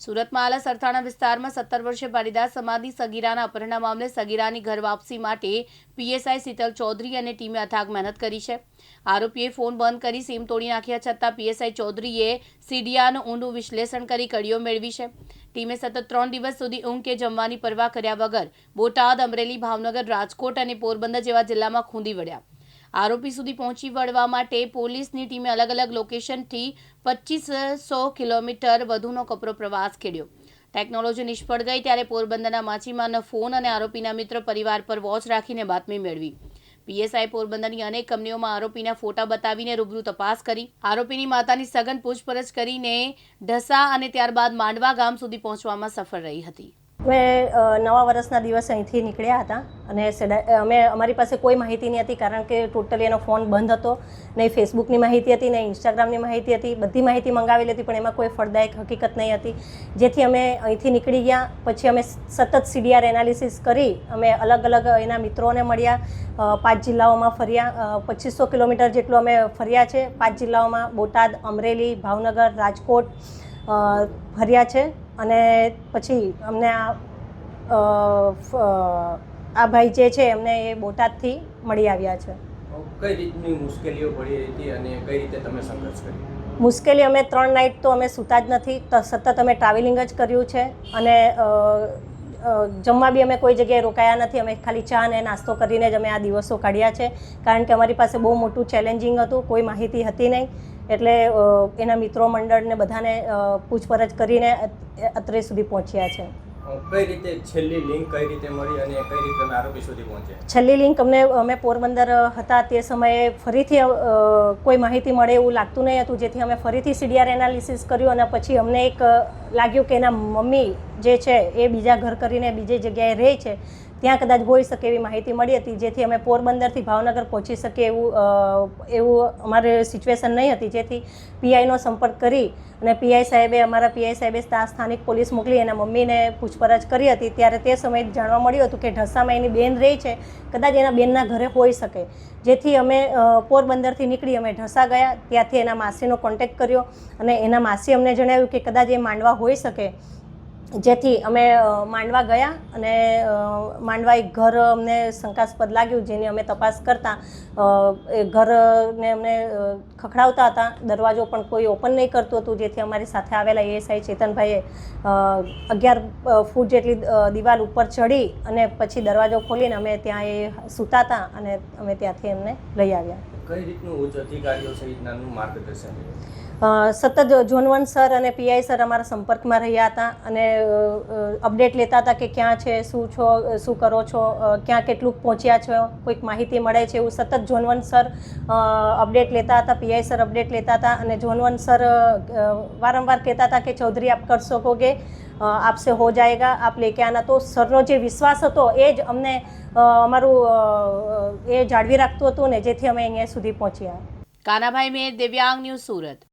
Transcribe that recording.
સુરતમાં આલા સરથાણા વિસ્તારમાં સત્તર વર્ષે પાટીદાર સમાજની સગીરાના અપહરણના મામલે સગીરાની ઘર વાપસી માટે પીએસઆઈ શીતલ ચૌધરી અને ટીમે અથાગ મહેનત કરી છે. આરોપીએ ફોન બંધ કરી સીમ તોડી નાખ્યા છતાં પીએસઆઈ ચૌધરીએ સીડિયાનું ઊંડું વિશ્લેષણ કરી કડીઓ મેળવી છે. ટીમે સતત ત્રણ દિવસ સુધી ઊંઘ કે જમવાની પરવા કર્યા વગર બોટાદ, અમરેલી, ભાવનગર, રાજકોટ અને પોરબંદર જેવા જિલ્લામાં ખૂંદી વળ્યા. આરોપી સુધી પહોંચી વળવા માટે પોલીસની ટીમે અલગ અલગ લોકેશનથી પચીસો કિલોમીટર વધુનો કપરો પ્રવાસ ખેડ્યો. ટેકનોલોજી નિષ્ફળ ગઈ ત્યારે પોરબંદરના માછીમારનો ફોન અને આરોપીના મિત્ર પરિવાર પર વોચ રાખીને બાતમી મેળવી. પીએસઆઈ પોરબંદરની અનેક કંપનીઓમાં આરોપીના ફોટા બતાવીને રૂબરૂ તપાસ કરી. આરોપીની માતાની સઘન પૂછપરછ કરીને ઢસા અને ત્યારબાદ માંડવા ગામ સુધી પહોંચવામાં સફળ રહી હતી. અમે નવા વર્ષના દિવસે અહીંથી નીકળ્યા હતા અને અમે, અમારી પાસે કોઈ માહિતી નહીં હતી કારણ કે ટોટલી એનો ફોન બંધ હતો. નહીં ફેસબુકની માહિતી હતી, નહીં ઇન્સ્ટાગ્રામની માહિતી હતી. બધી માહિતી મંગાવેલી હતી, પણ એમાં કોઈ ફળદાયક હકીકત નહીં હતી. જેથી અમે અહીંથી નીકળી ગયા. પછી અમે સતત સીડીઆર એનાલિસિસ કરી. અમે અલગ અલગ એના મિત્રોને મળ્યા. પાંચ જિલ્લાઓમાં ફર્યા. પચીસો કિલોમીટર જેટલું અમે ફર્યા છે. પાંચ જિલ્લાઓમાં બોટાદ, અમરેલી, ભાવનગર, રાજકોટ અ, ફર્યા છે અને પછી અમને આ આ ભાઈ જે છે એમને એ બોટાદથી મળી આવ્યા છે. કઈ રીતની મુશ્કેલીઓ પડી હતી અને કઈ રીતે તમે સંઘર્ષ કર્યો? મુશ્કેલી અમે ત્રણ નાઇટ તો અમે સૂતા જ નથી સતત અમે ટ્રાવેલિંગ જ કર્યું છે અને જમવા બી અમે કોઈ જગ્યાએ રોકાયા નથી અમે ખાલી ચા અને નાસ્તો કરીને જ અમે આ દિવસો કાઢ્યા છે. કારણ કે અમારી પાસે બહુ મોટું ચેલેન્જિંગ હતું કોઈ માહિતી હતી નહીં. એટલે એના મિત્રો મંડળને બધાને પૂછપરછ કરીને અત્રે સુધી પહોંચ્યા છે. કઈ રીતે છેલ્લી લિંક કઈ રીતે મળી અને કઈ રીતે અમે આરોપી સુધી પહોંચ્યા? છેલ્લી લિંક અમને અમે પોરબંદર હતા તે સમયે ફરીથી કોઈ માહિતી મળે એવું લાગતું નહીં હતું જેથી અમે ફરીથી સીડીઆર એનાલિસિસ કર્યું અને પછી અમને એક લાગ્યું કે એના મમ્મી જે છે એ બીજા ઘર કરીને બીજી જગ્યાએ રહે છે, ત્યાં કદાચ હોઈ શકે એવી માહિતી મળી હતી, જેથી અમે પોરબંદરથી ભાવનગર પહોંચી શકીએ એવું એવું અમારે સિચ્યુએશન નહીં હતી. જેથી પીઆઈનો સંપર્ક કરી અને પીઆઈ સાહેબે, અમારા પીઆઈ સાહેબે સ્થાનિક પોલીસ મોકલી એના મમ્મીને પૂછપરછ કરી હતી. ત્યારે તે સમયે જાણવા મળ્યું હતું કે ઢસામાં એની બેન રહી છે, કદાચ એના બેનના ઘરે હોઈ શકે. જેથી અમે પોરબંદરથી નીકળી અમે ઢસા ગયા. ત્યાંથી એના માસીનો કોન્ટેક્ટ કર્યો અને એના માસી અમને જણાવ્યું કે કદાચ એ માંડવા હોઈ શકે. જેથી અમે માંડવા ગયા અને માંડવા એક ઘર અમને શંકાસ્પદ લાગ્યું, જેની અમે તપાસ કરતા એ ઘરને અમને ખખડાવતા હતા. દરવાજો પણ કોઈ ઓપન નહીં કરતું હતું, જેથી અમારી સાથે આવેલા એએસઆઈ ચેતનભાઈએ અગિયાર ફૂટ જેટલી દિવાલ ઉપર ચડી અને પછી દરવાજો ખોલીને અમે ત્યાં એ સૂતા હતા અને અમે ત્યાંથી એમને લઈ આવ્યા. કઈ રીતનું ઉચ્ચ અધિકારીઓ સહિતનાનું માર્ગદર્શન સતત જોનવન સર અને પીઆઈ સર અમારા સંપર્કમાં રહ્યા હતા અને અપડેટ લેતા હતા કે ક્યાં છે, શું છો શું કરો છો ક્યાં કેટલું પહોંચ્યા છો, કોઈક માહિતી મળે છે એવું સતત જોનવન સર અપડેટ લેતા હતા, પીઆઈ સર અપડેટ લેતા હતા અને જોનવન સર વારંવાર કહેતા હતા કે ચૌધરી આપ કરશો સકોગે આપસે હો જાયગા, આપ લેકે આના. તો સરનો જે વિશ્વાસ હતો, એ જ અમને અમારું એ જાળવી રાખતું હતું ને, જેથી અમે અહીંયા સુધી પહોંચ્યા. કાનાભાઈ મેર, દિવ્યાંગ ન્યૂઝ સુરત.